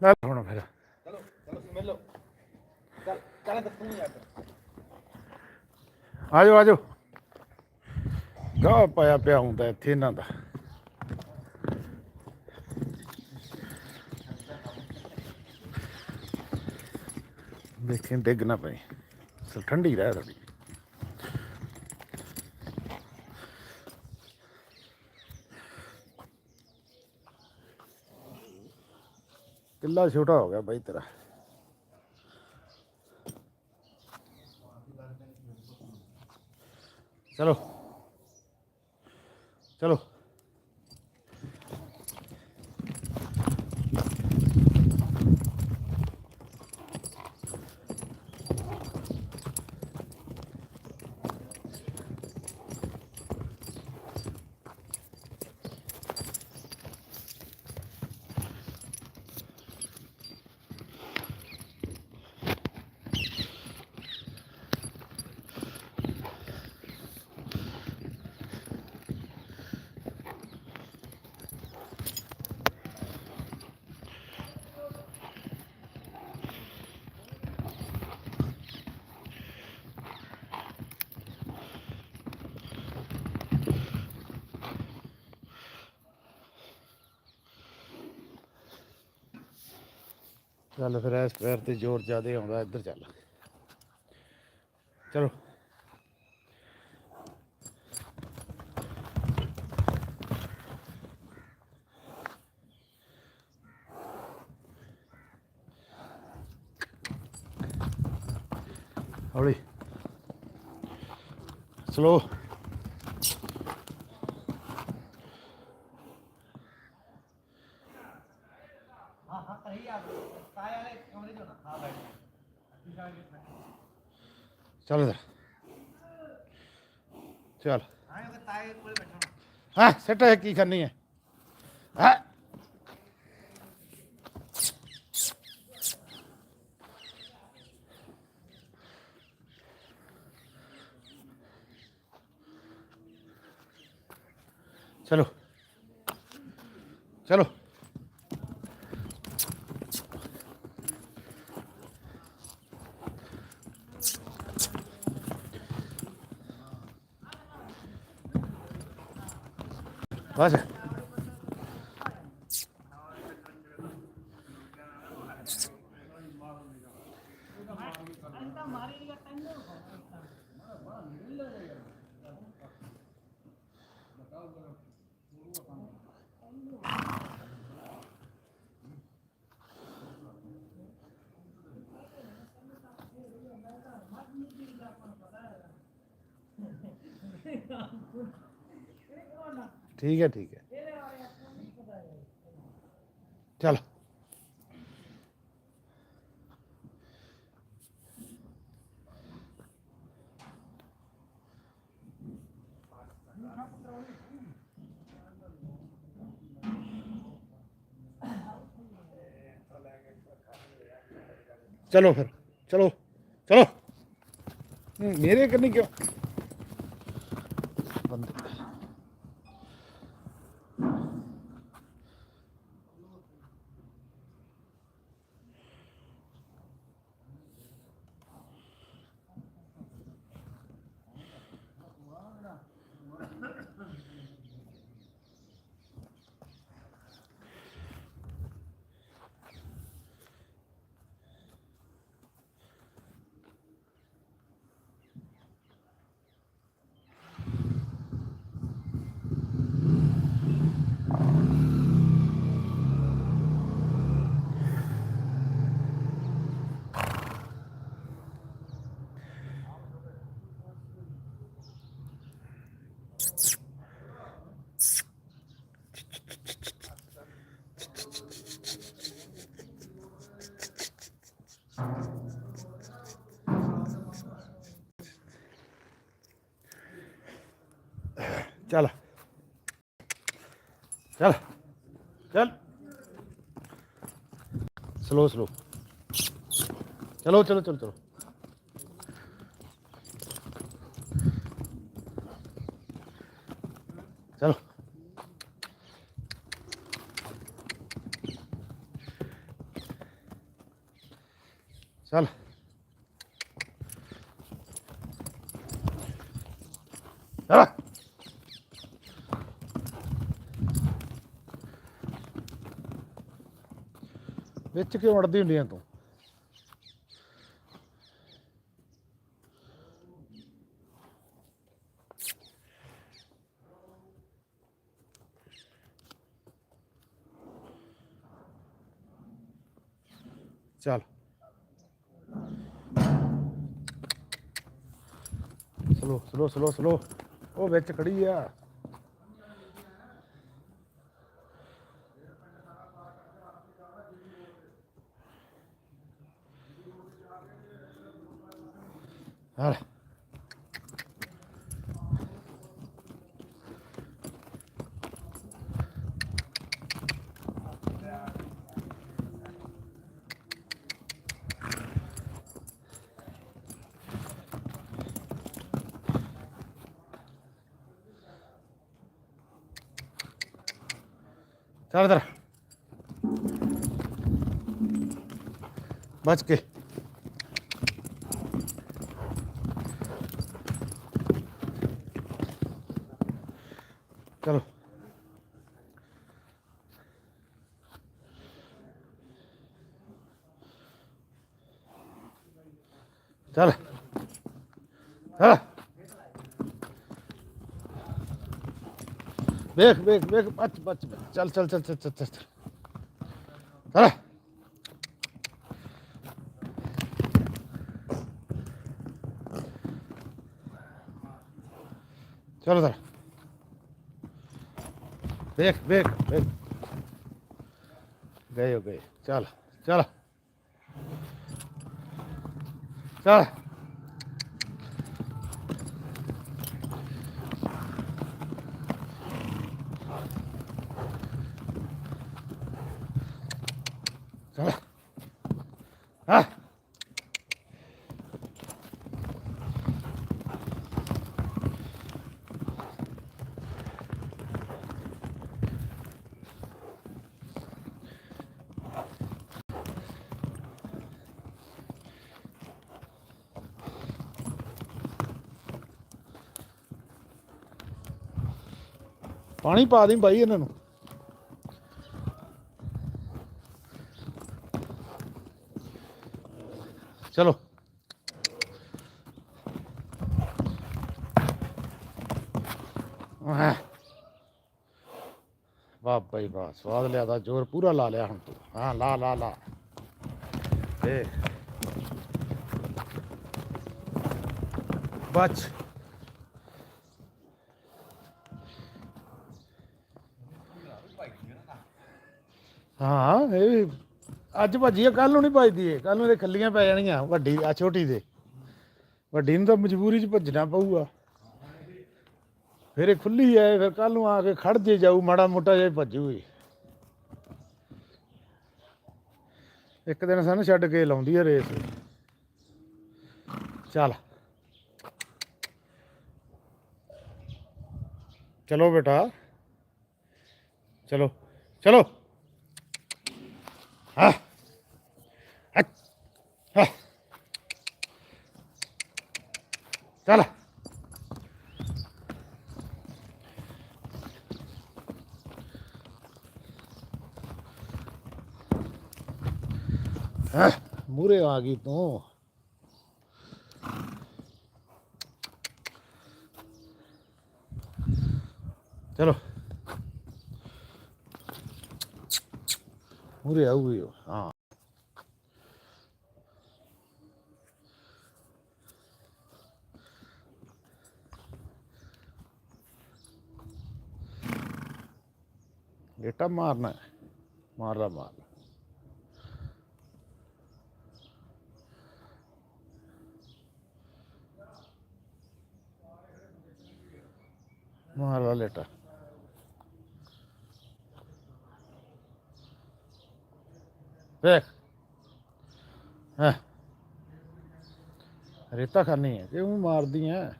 ਲੈ ਹੁਣ ਫਿਰ। ਚਲੋ ਚਲੋ ਲਓ। ਚੱਲ ਚੱਲ ਦੱਸੂ ਯਾਰ ਆਜੋ ਆਜੋ। ਪਾਇਆ ਪਿਆ ਹੁੰਦਾ ਇੱਥੇ ਇਹਨਾਂ ਦਾ। ਦੇਖੇ ਡਿੱਗ ਨਾ ਪਏ ਠੰਡੀ ਰਹਿ ਥੋੜੀ ਕਿੱਲਾ ਛੋਟਾ ਹੋ ਗਿਆ ਬਾਈ ਤੇਰਾ। ਚਲੋ। ਚਲੋ। ਚੱਲ ਫਿਰ ਇਸ ਪੈਰ ਤੇ ਜ਼ੋਰ ਜ਼ਿਆਦੇ ਆਉਂਦਾ ਇੱਧਰ ਚੱਲ। ਚਲੋ। ਹੌਲੀ। ਸਲੋ ਹਾਂ ਹਾਂ ਸਹੀ ਆ ਤਾਏ ਵਾਲੇ ਕਮਰੇ ਚੋਂ ਨਾ ਹਾਂ ਬੈਠ ਚੱਲ ਇੱਧਰ ਚੱਲ ਹਾਂ ਉਹ ਤਾਏ ਕੋਲ ਬੈਠਾ ਹਾਂ ਸੱਟ ਹੈ ਕੀ ਕਰਨੀ ਹੈ? ਹਾਂ? ਚਲੋ। ਚਲੋ। ਬਸ ਠੀਕ ਹੈ ਠੀਕ ਹੈ। ਚਲ। ਚਲੋ ਫਿਰ ਚਲੋ ਚਲੋ। ਹੂੰ, ਮੇਰੇ ਕਰਨੀ ਕਿਉਂ ਬੰਦੇ ਚੱਲ ਚੱਲ ਚੱਲ ਸਲੋ ਸਲੋ ਚਲੋ ਚਲੋ ਚਲੋ ਚਲੋ ਚਲੋ ਚੱਲ ਚੱਲ ਵਿੱਚ ਕਿਉਂ ਅੜਦੀ ਹੁੰਦੀ ਆ ਤੂੰ? ਚੱਲ। ਸਲੋ ਸਲੋ ਸਲੋ ਸਲੋ ਉਹ ਵਿੱਚ ਖੜੀ ਆ ਹਾਂ ਚੱਲ ਇਧਰ ਬਚ ਕੇ ਚਲੋ ਚੱਲ ਚੱਲ ਵੇਖ ਵੇਖ ਵੇਖ ਬੱਚ ਬੱਚ ਬੱਚ। ਚੱਲ ਚੱਲ ਚੱਲ ਚੱਲ ਚੱਲ ਚੱਲ ਚੱਲ ਚਲੋ ਦਰ ਵੇਖ ਵੇਖ ਵੇਖ ਗਏ ਹੋ ਗਏ ਚੱਲ ਚੱਲ ਚੱਲ ਚੱਲ ਹਾਂ ਪਾਣੀ ਪਾ ਦੇ ਬਾਈ ਇਹਨਾਂ ਨੂੰ ਚਲੋ। ਆਹ। ਵਾਹ ਭਾਈ ਵਾਹ ਸਵਾਦ ਲਿਆਦਾ ਜ਼ੋਰ ਪੂਰਾ ਲਾ ਲਿਆ ਹੁਣ ਤੂੰ। ਹਾਂ, ਲਾ ਲਾ ਲਾ। ਏ ਬਚ। ਹਾਂ, ਇਹ ਵੀ ਅੱਜ ਭੱਜੀ ਆ ਕੱਲ ਨੂੰ ਨਹੀਂ ਭੱਜਦੀ ਏ ਕੱਲ ਨੂੰ ਇਹਦੇ ਖੱਲੀਆਂ ਪੈ ਜਾਣੀਆਂ, ਵੱਡੀ, ਆ ਛੋਟੀ ਦੇ। ਵੱਡੀ ਨੂੰ ਤਾਂ ਮਜਬੂਰੀ 'ਚ ਭੱਜਣਾ ਪਊਗਾ। ਫਿਰ ਇਹ ਖੁੱਲੀ ਐ ਫਿਰ ਕੱਲ ਨੂੰ ਆ ਕੇ ਖੜ ਜੇ ਜਾਊ, ਮਾੜਾ ਮੋਟਾ ਜਿਹਾ ਹੀ ਭੱਜੂ ਹੀ ਇੱਕ ਦਿਨ ਸਾਨੂੰ ਛੱਡ ਕੇ ਲਾਉਂਦੀ ਆ ਰੇਸ। ਚੱਲ। ਚਲੋ ਬੇਟਾ। ਚਲੋ। ਚਲੋ। ਹਾਂ ਹਾਂ ਹਾਂ ਚੱਲ ਹਾਂ ਮੂਰੇ ਆ ਗਈ ਤੂੰ ਚਲੋ ਮੂਰੇ ਆਊਗੀ ਉਹ, ਹਾਂ ਲੇਟਾ ਮਾਰਨਾ ਹੈ। ਮਾਰ ਮਾਰਦਾ ਮਾਰ ਲੇਟਾ ਵੇਖ ਹਾਂ। ਰੇਤਾ ਖਾਨੀ ਹੈ ਕਿਉਂ ਮਾਰਦੀ ਹੈ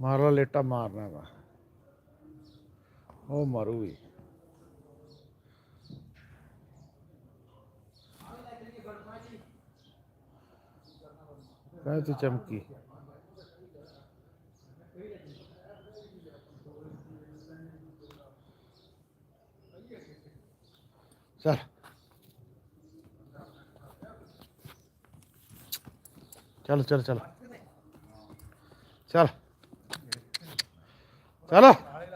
ਮਾਰ ਲੇਟਾ ਮਾਰਨਾ ਵਾ। ਉਹ ਮਾਰੂਗੀ। ਕਾਹ ਤੇ ਚਮਕੀ। ਚੱਲ ਚੱਲ ਚੱਲ ਚੱਲ ਚੱਲ ਚਲੋ ਨਾਲੇ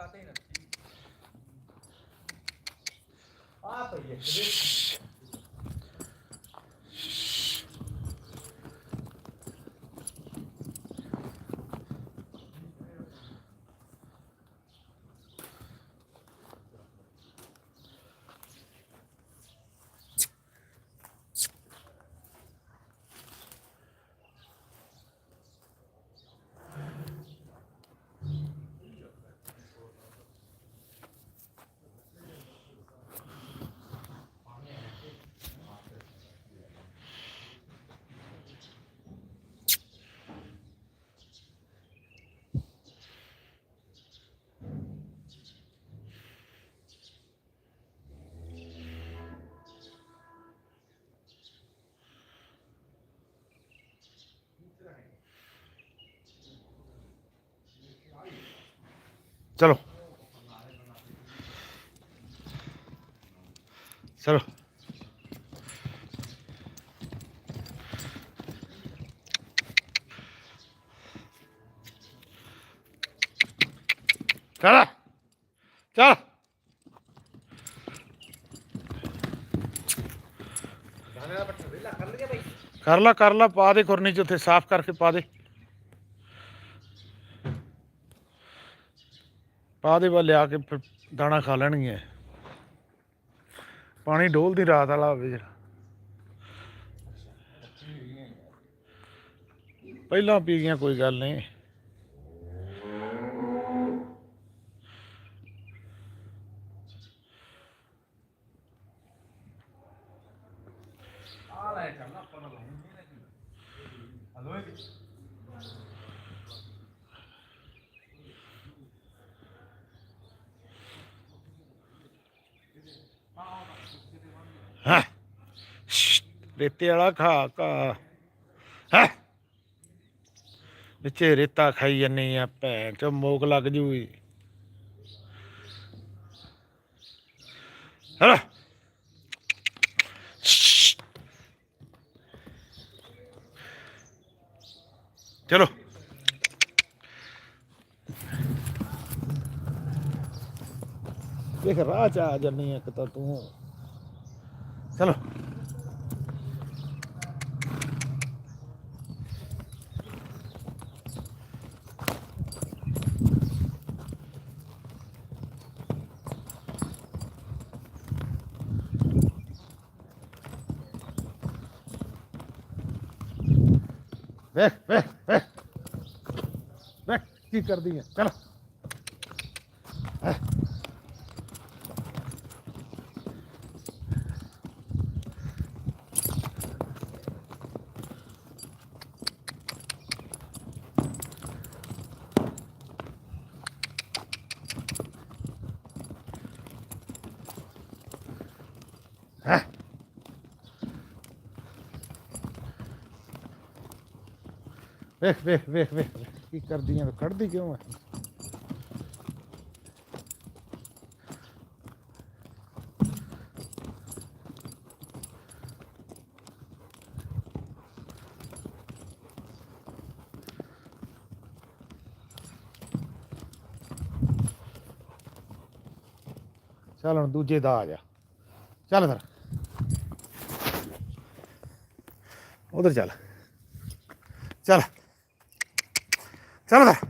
ਲਾਤੇ ਹੀ ਨਾ ਆ ਪਈ ਹੈ ਚਲੋ ਚਲੋ ਚਲ ਚਲ ਗਾਣੇ ਦਾ ਪੱਠਾ ਵੇਲਾ ਕਰ ਲਈਏ ਬਾਈ ਕਰ ਲਾ ਕਰ ਲਾ ਪਾ ਦੇ ਵੱਲ ਲਿਆ ਕੇ ਫਿਰ ਦਾਣਾ ਖਾ ਲੈਣਗੀਆਂ ਪਾਣੀ ਡੋਲਦੀ ਰਾਤ ਵਾਲਾ ਹੋਵੇ ਜਿਹੜਾ ਪਹਿਲਾਂ ਪੀ ਗਈਆਂ ਕੋਈ ਗੱਲ ਨਹੀਂ ਆ ਲੈ ਚੱਲ ਆਪਾਂ ਨਾਲ ਲਾਉਂਦੇ ਨੇ ਕੀ ਹਲੋ ਇਹ ਹਾਂ ਸ਼ਸ਼ਟ, ਰੇਤੇ ਵਾਲਾ ਖਾ ਖਾ ਹੈ? ਵਿੱਚੇ ਰੇਤਾ ਖਾਈ ਜੰਨੀ ਆ, ਭੈਣ ਚ ਮੋਕ ਲੱਗ ਜੂਗੀ। ਹਲਾ। ਚਲੋ। ਦੇਖ, ਰਾਹ ਚ ਆ ਜੰਨੀ ਇੱਕ ਤਾਂ ਤੂੰ। ਚਲੋ। ਵੇਖ ਵੇਖ ਵੇਖ। ਵੇਖ ਕੀ ਕਰਦੀ ਹੈ ਚਲ। ਵੇਖ ਵੇਖ ਵੇਖ ਵੇਖ ਵੇਖ, ਕੀ ਕਰਦੀ ਹੈ ਕੱਢਦੀ ਕਿਉਂ ਆ ਚੱਲ ਹੁਣ ਦੂਜੇ ਦਾ ਆ ਜਾ। ਚੱਲ ਫਿਰ। ਉਧਰ ਚੱਲ। ਚੱਲ। ਚੱਲ ਫਿਰ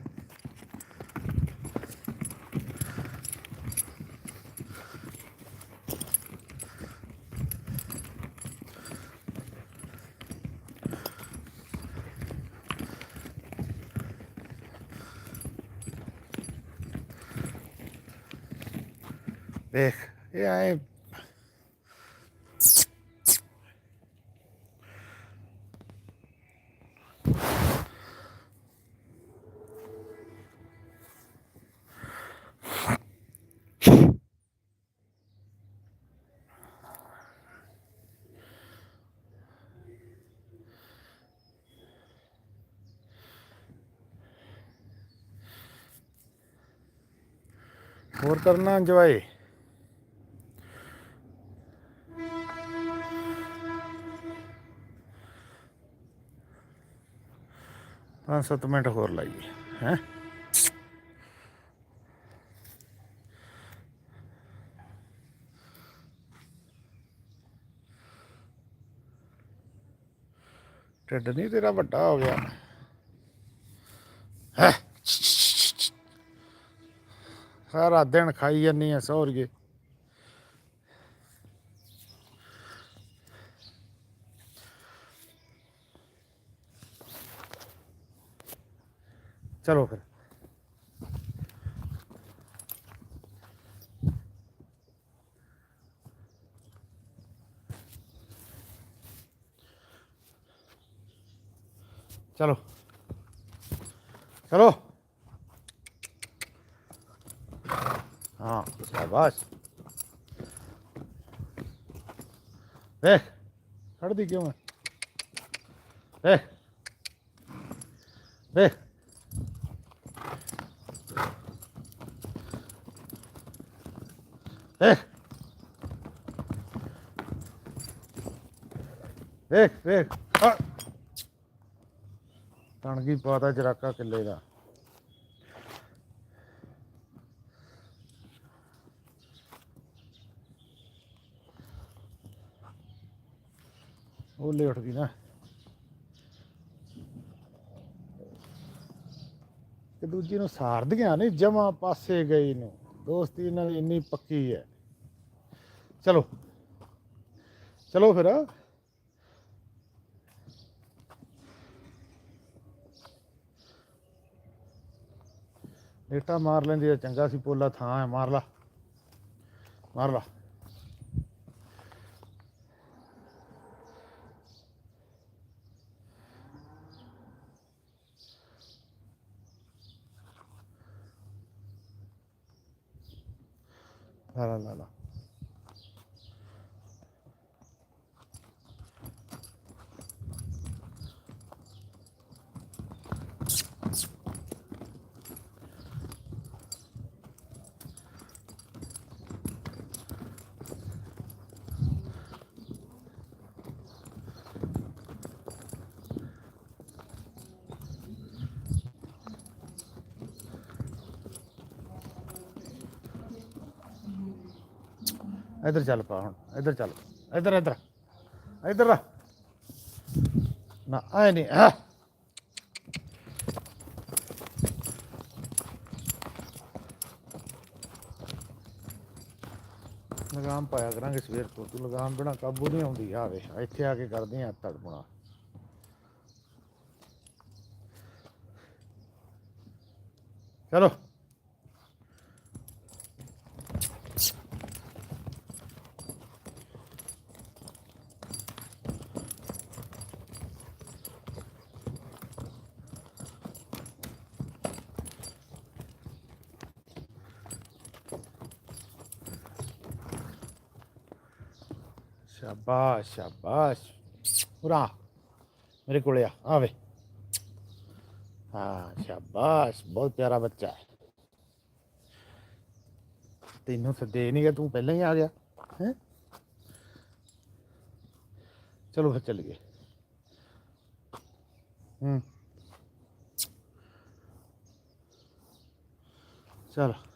ਦੇਖ ਇਹ ਆਏ ਹੋਰ ਕਰਨਾ ਇੰਜੋਏ ਪੰਜ ਸੱਤ ਮਿੰਟ ਹੋਰ ਲਾਈਏ, ਹੈ? ਢਿੱਡ ਨਹੀਂ ਤੇਰਾ ਵੱਡਾ ਹੋ ਗਿਆ। ਸਾਰਾ ਦਿਨ ਖਾਈ ਜੰਨੀ ਆ ਸੌਰਗੇ ਚਲੋ ਫਿਰ। ਚਲੋ। ਚਲੋ। ਹਾਂ ਸ਼ਾਬਾਸ਼। ਦੇਖ ਖੜਦੀ ਕਿਉਂ ਹੈ ਦੇਖ ਦੇਖ ਦੇਖ ਦੇਖ ਤਣਗੀ ਪਾਤਾ ਜਰਾਕਾ ਕਿੱਲੇ ਦਾ। ਉਹ ਲੈ ਉੱਠ ਗਈ ਨਾ। ਤੇ ਦੂਜੀ ਨੂੰ ਸਾਰਦੀਆਂ ਨਹੀਂ ਜਮਾ ਪਾਸੇ ਗਈ ਨੂੰ। ਦੋਸਤੀ ਇਹਨਾਂ ਇੰਨੀ ਪੱਕੀ ਹੈ ਚਲੋ। ਚਲੋ ਫਿਰ। ਲੇਟਾ ਮਾਰ ਲੈਂਦੀ ਤਾਂ ਚੰਗਾ ਸੀ ਪੋਲਾ ਥਾਂ ਹੈ ਮਾਰ ਲਾ। ਮਾਰ ਲਾ। ਲਾ ਲਾ ਲਾ ਲਾ ਇੱਧਰ ਚੱਲ ਪਾ ਹੁਣ, ਇੱਧਰ ਚੱਲ, ਇੱਧਰ ਇੱਧਰ ਇੱਧਰ ਆ ਨਾ, ਆਏ ਨਹੀਂ, ਆ। ਲਗਾਮ ਪਾਇਆ ਕਰਾਂਗੇ ਸਵੇਰ ਤੋਂ, ਤੂੰ ਲਗਾਮ ਬਿਨਾ ਕਾਬੂ ਨਹੀਂ ਆਉਂਦੀ ਆਵੇ ਇੱਥੇ ਆ ਕੇ ਕਰਦੇ ਆ ਤੜਪਣਾ। ਚਲੋ। ਸ਼ਾਬਾਸ਼ ਸ਼ਾਬਾਸ਼ ਉਰਾ ਮੇਰੇ ਕੋਲੇ ਆ ਆਵੇ ਹਾਂ ਸ਼ਾਬਾਸ਼ ਬਹੁਤ ਪਿਆਰਾ ਬੱਚਾ ਹੈ ਤੈਨੂੰ ਸੱਦੇ ਨਹੀਂ ਕਿ ਤੂੰ ਪਹਿਲਾਂ ਹੀ ਆ ਗਿਆ ਹੈ ਚਲੋ ਫਿਰ ਚੱਲੀਏ ਹੂੰ ਚਲੋ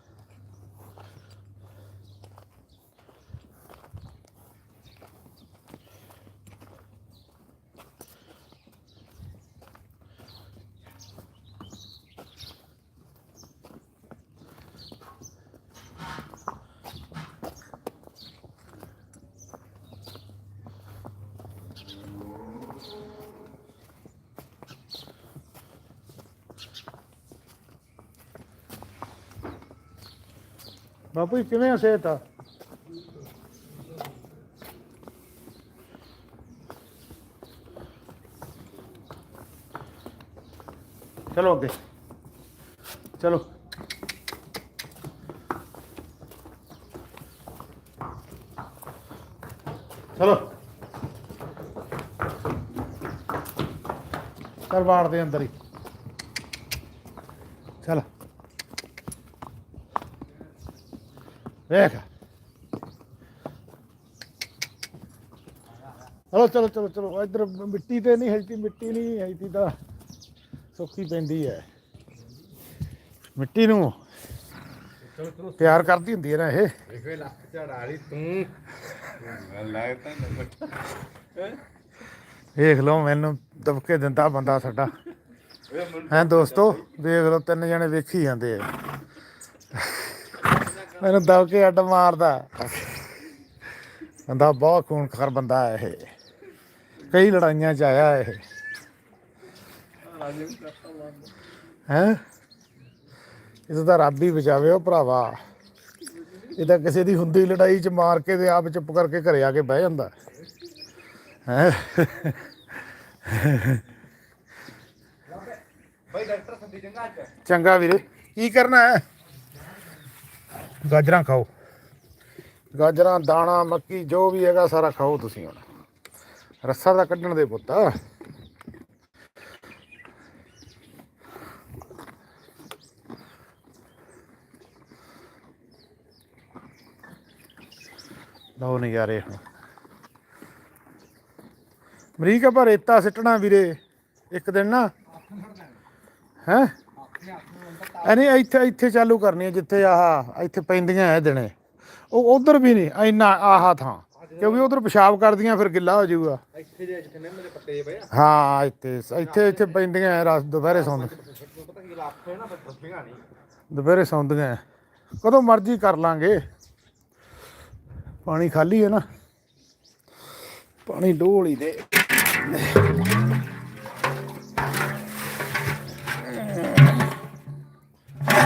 ਬਾਪੂ ਜੀ ਕਿਵੇਂ ਹੋ ਸਿਹਤ ਆ? ਚਲੋ ਅੱਗੇ। ਚਲੋ। ਚਲੋ। ਚਲ ਬਾੜ ਦੇ ਅੰਦਰ ਹੀ। ਚਲ। ਵੇਖ ਚਲੋ ਚਲੋ ਚਲੋ ਚਲੋ ਇੱਧਰ ਮਿੱਟੀ ਤੇ ਨਹੀਂ ਹੈਤੀ ਮਿੱਟੀ ਨਹੀਂ ਹੈਤੀ ਤਾਂ ਸੁੱਕੀ ਪੈਂਦੀ ਹੈ। ਮਿੱਟੀ ਨੂੰ ਤਿਆਰ ਕਰਦੀ ਹੁੰਦੀ ਹੈ ਨਾ ਇਹ। ਵੇਖੋ ਲੱਖ ਝੜਾ ਲਈ ਤੂੰ। ਲੱਗਦਾ ਨਾ ਵੇਖ ਲਓ ਮੈਨੂੰ ਦਬਕੇ ਦਿੰਦਾ ਬੰਦਾ ਸਾਡਾ। ਹੈ ਦੋਸਤੋ ਵੇਖ ਲਓ ਤਿੰਨ ਜਣੇ ਵੇਖੀ ਜਾਂਦੇ ਆ। ਮੈਨੂੰ ਦਬਕੇ ਅੱਡ ਮਾਰਦਾ। ਬੰਦਾ ਬਹੁਤ ਖੂਨਖਾਰ ਬੰਦਾ ਹੈ ਇਹ। ਕਈ ਲੜਾਈਆਂ ਚ ਆਇਆ ਇਹ। ਹੈ? ਇਹ ਤਾਂ ਰੱਬ ਹੀ ਬਚਾਵੇ ਉਹ ਭਰਾਵਾ। ਇਹ ਤਾਂ ਕਿਸੇ ਦੀ ਹੁੰਦੀ ਲੜਾਈ ਚ ਮਾਰ ਕੇ ਤੇ ਆਪ ਚੁੱਪ ਕਰਕੇ ਘਰੇ ਆ ਕੇ ਬਹਿ ਜਾਂਦਾ। ਹੈ? ਭਾਈ ਡਾਕਟਰ ਸੰਦੀ ਚੰਗਾ ਚੰਗਾ ਵੀਰੇ ਕੀ ਕਰਨਾ ਹੈ? ਗਾਜਰਾਂ ਖਾਓ। ਗਾਜਰਾਂ, ਦਾਣਾ, ਮੱਕੀ, ਜੋ ਵੀ ਹੈਗਾ ਸਾਰਾ ਖਾਓ ਤੁਸੀਂ ਹੁਣ। ਰੱਸਾ ਦਾ ਕੱਢਣ ਦੇ ਪੁੱਤ। ਲਓ ਨਜ਼ਾਰੇ ਹੁਣ। ਅਮਰੀਕਾ ਪਰ ਰੇਤਾ ਸਿੱਟਣਾ ਵੀਰੇ, ਇੱਕ ਦਿਨ ਨਾ। ਹੈ? ਐਨੀ ਇੱਥੇ ਇੱਥੇ ਚਾਲੂ ਕਰਨੀ ਹੈ ਜਿੱਥੇ ਆਹ ਇੱਥੇ ਪੈਂਦੀਆਂ ਐ ਦਿਨੇ। ਉਹ ਉਧਰ ਵੀ ਨਹੀਂ ਇੰਨਾ ਆਹ ਥਾਂ। ਕਿਉਂਕਿ ਉਧਰ ਪਿਸ਼ਾਬ ਕਰਦੀਆਂ ਫਿਰ ਗਿੱਲਾ ਹੋ ਜਾਊਗਾ। ਇੱਥੇ ਜੇ ਜਿੱਥੇ ਨਿੰਮ ਦੇ ਪੱਤੇ ਪਏ ਹਾਂ ਇੱਥੇ ਇੱਥੇ ਇੱਥੇ ਪੈਂਦੀਆਂ ਐ ਰਸ ਦੁਪਹਿਰੇ ਸੌਂਦ ਨਾ ਦੁਪਹਿਰੇ ਸੌਂਦੀਆਂ। ਕਦੋਂ ਮਰਜ਼ੀ ਕਰ ਲਾਂਗੇ। ਪਾਣੀ ਖਾਲੀ ਹੈ ਨਾ। ਪਾਣੀ ਡੋਲ ਹੀ ਦੇ।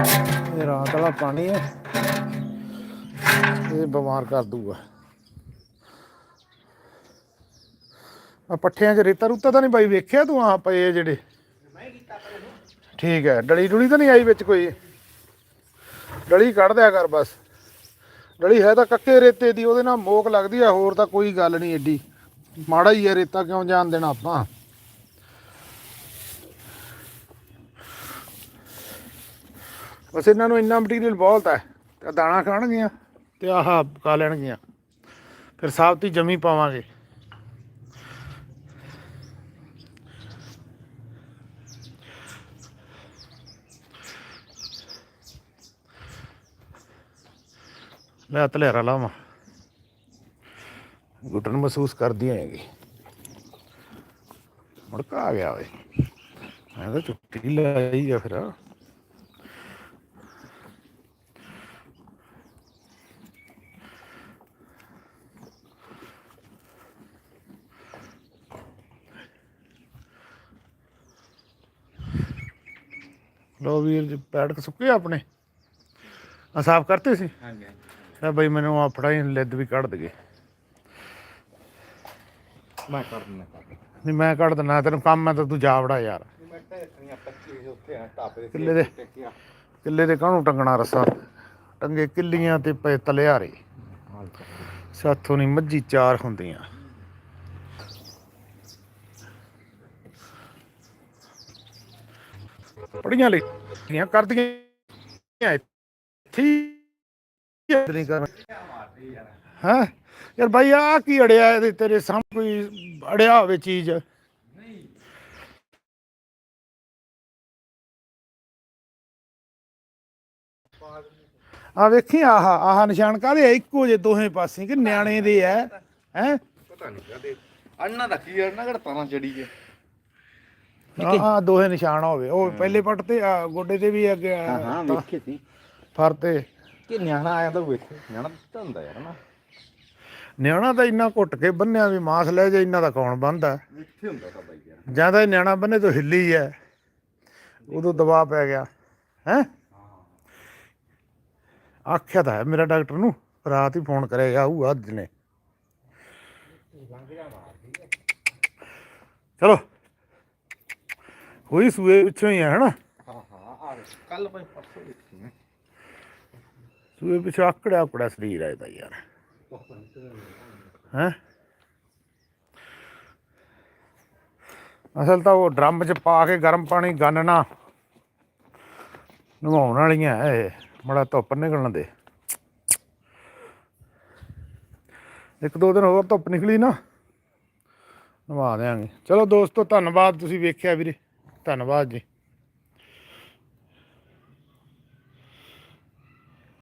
ਇਹ ਰਾਤ ਵਾਲਾ ਪਾਣੀ ਹੈ। ਇਹ ਬਿਮਾਰ ਕਰ ਦੂਗਾ। ਆ ਪੱਠਿਆਂ 'ਚ ਰੇਤਾ ਰੂਤਾ ਤਾਂ ਨਹੀਂ ਬਾਈ ਵੇਖਿਆ ਤੂੰ ਆ ਪਏ ਜਿਹੜੇ? ਠੀਕ ਹੈ, ਡਲੀ ਡੁਲੀ ਤਾਂ ਨਹੀਂ ਆਈ ਵਿੱਚ ਕੋਈ? ਡਲੀ ਕੱਢ ਦਿਆ ਕਰ ਬਸ। ਡਲੀ ਹੈ ਤਾਂ ਕੱਕੇ ਰੇਤੇ ਦੀ, ਉਹਦੇ ਨਾਲ ਮੋਕ ਲੱਗਦੀ ਆ, ਹੋਰ ਤਾਂ ਕੋਈ ਗੱਲ ਨਹੀਂ ਏਡੀ। ਮਾੜਾ ਹੀ ਹੈ ਰੇਤਾ, ਕਿਉਂ ਜਾਣ ਦੇਣਾ ਆਪਾਂ? ਬਸ ਇਹਨਾਂ ਨੂੰ ਇੰਨਾ ਮਟੀਰੀਅਲ ਬਹੁਤ ਹੈ, ਤੇ ਦਾਣਾ ਖਾਣਗੀਆਂ ਤੇ ਆਹ ਪਕਾ ਲੈਣਗੀਆਂ। ਫਿਰ ਸਾਬਤੀ ਜਮੀ ਪਾਵਾਂਗੇ। ਲੈ ਤਲੇਰਾ ਲਾਵਾਂ। ਘੁੱਟਣ ਮਹਿਸੂਸ ਕਰਦੀ ਹੈਗੀ ਮੁੜਕਾ ਆ ਗਿਆ ਓਏ। ਮੈਂ ਤਾਂ ਛੁੱਟੀ ਲਈ ਆ ਫਿਰ। ਲੋ ਵੀਰ ਜੀ ਪੈੜ ਕੇ ਸੁੱਕੇ ਆਪਣੇ? ਆ ਸਾਫ਼ ਕਰਤੇ ਸੀ? ਹਾਂਜੀ ਆ ਬਈ ਮੈਨੂੰ ਆ ਫੜਾਈ ਲਿੱਦ ਵੀ ਕੱਢ ਦਗੇ ਮੈਂ ਕਰ ਦਿੰਦਾ। ਨਹੀਂ ਮੈਂ ਕੱਢ ਦਿੰਦਾ ਤੈਨੂੰ ਕੰਮ ਹੈ ਤਾਂ ਤੂੰ ਜਾ ਵੜਾ ਯਾਰ। ਮੈਂ ਤਾਂ ਰੱਖਣੀਆਂ 25 ਉੱਥੇ ਆ ਟਾਪੇ ਦੇ ਕਿੱਲੇ ਦੇ ਟੇਕਿਆ ਕਿੱਲੇ ਦੇ ਕਾਹਨੂੰ ਟੰਗਣਾ ਰਸਾ? ਟੰਗੇ ਕਿੱਲੀਆਂ ਤੇ ਪਏ ਤਲਿਆਰੇ। ਸਾਥੋਂ ਨਹੀਂ ਮੱਝੀ ਚਾਰ ਹੁੰਦੀਆਂ। ਪੜੀਆਂ ਲਿਖੀਆਂ ਕਰਦੀਆਂ ਠੀਕ ਨਹੀਂ ਕਰ ਹਾਂ? ਯਾਰ ਭਾਈ ਆ ਕੀ ਅੜਿਆ ਇਹਦੇ ਤੇਰੇ ਸਾਹਮਣੇ ਕੋਈ ਅੜਿਆ ਹੋਵੇ ਚੀਜ਼? ਆ ਵੇਖੀ ਆਹ ਆਹ ਨਿਸ਼ਾਨ ਕਾਹਦੇ ਆ? ਇੱਕੋ ਜੇ ਦੋਹੇ ਪਾਸੇ ਕਿ ਨਿਆਣੇ ਦੇ ਐ ਹੈ? ਪਤਾ ਨਹੀਂ ਕਦੇ ਅੰਨਾ ਦਾ ਕੀ ਅੰਨਾ ਕਿਹੜਾ ਤਾਰਾਂ ਚੜੀ ਹੈ ਆ ਦੋਹੇ ਨਿਸ਼ਾਨ ਹੋਵੇ ਉਹ ਪਹਿਲੇ ਪੱਟ ਤੇ ਆ ਗੋਡੇ ਤੇ ਵੀ ਅੱਗੇ ਹਾਂ ਵੇਖੇ ਸੀ। ਫਰ ਤੇ। ਕਿ ਨਿਆਣਾ ਆਇਆ ਤਾਂ ਵੇਖੇ। ਨਿਆਣਾ ਤਾਂ ਹੁੰਦਾ ਯਾਰ ਨਾ। ਨਿਆਣਾ ਤਾਂ ਇੰਨਾ ਘੁੱਟ ਕੇ ਬੰਨਿਆ ਵੀ ਮਾਸ ਲੈ ਜੇ ਇੰਨਾ ਦਾ ਕੌਣ ਬੰਦਾ ਇੱਥੇ ਹੁੰਦਾ ਤਾਂ ਬਾਈ ਯਾਰ। ਜਾਂ ਤਾਂ ਨਿਆਣਾ ਬੰਨੇ ਤੋਂ ਹਿੱਲੀ ਐ। ਉਦੋਂ ਦਬਾਅ ਪੈ ਗਿਆ। ਹੈ? ਆਖਿਆ ਤਾਂ ਹੈ ਮੇਰਾ ਡਾਕਟਰ ਨੂੰ ਰਾਤ ਹੀ ਫੋਨ ਕਰੇਗਾ ਉਹ ਅੱਜ ਨੇ। ਚਲੋ। ਹੋਈ ਸੂਏ ਪਿੱਛੋਂ ਹੀ ਹੈ ਹਨਾ? ਹਾਂ ਹਾਂ ਆ ਕੱਲ ਭਾਈ ਪਰਸੋਂ ਦੇਖੀ ਸੂਏ ਪਿੱਛੋਂ ਆਕੜਿਆ ਆਕੜਿਆ ਸਰੀਰ ਹੈ ਇਹਦਾ ਯਾਰ। ਹੈ? ਅਸਲ ਤਾਂ ਉਹ ਡਰਮ 'ਚ ਪਾ ਕੇ ਗਰਮ ਪਾਣੀ ਗੰਨਣਾ ਨਵਾਉਣ ਵਾਲੀਆਂ ਐ ਮੜਾ ਧੁੱਪ ਨਿਕਲਣ ਦੇ। ਇੱਕ ਦੋ ਦਿਨ ਹੋਰ ਧੁੱਪ ਨਿਕਲੀ ਨਾ ਨਵਾ ਦੇਾਂਗੇ ਚਲੋ ਦੋਸਤੋ ਧੰਨਵਾਦ ਤੁਸੀਂ ਵੇਖਿਆ ਵੀਰੇ। ਧੰਨਵਾਦ ਜੀ।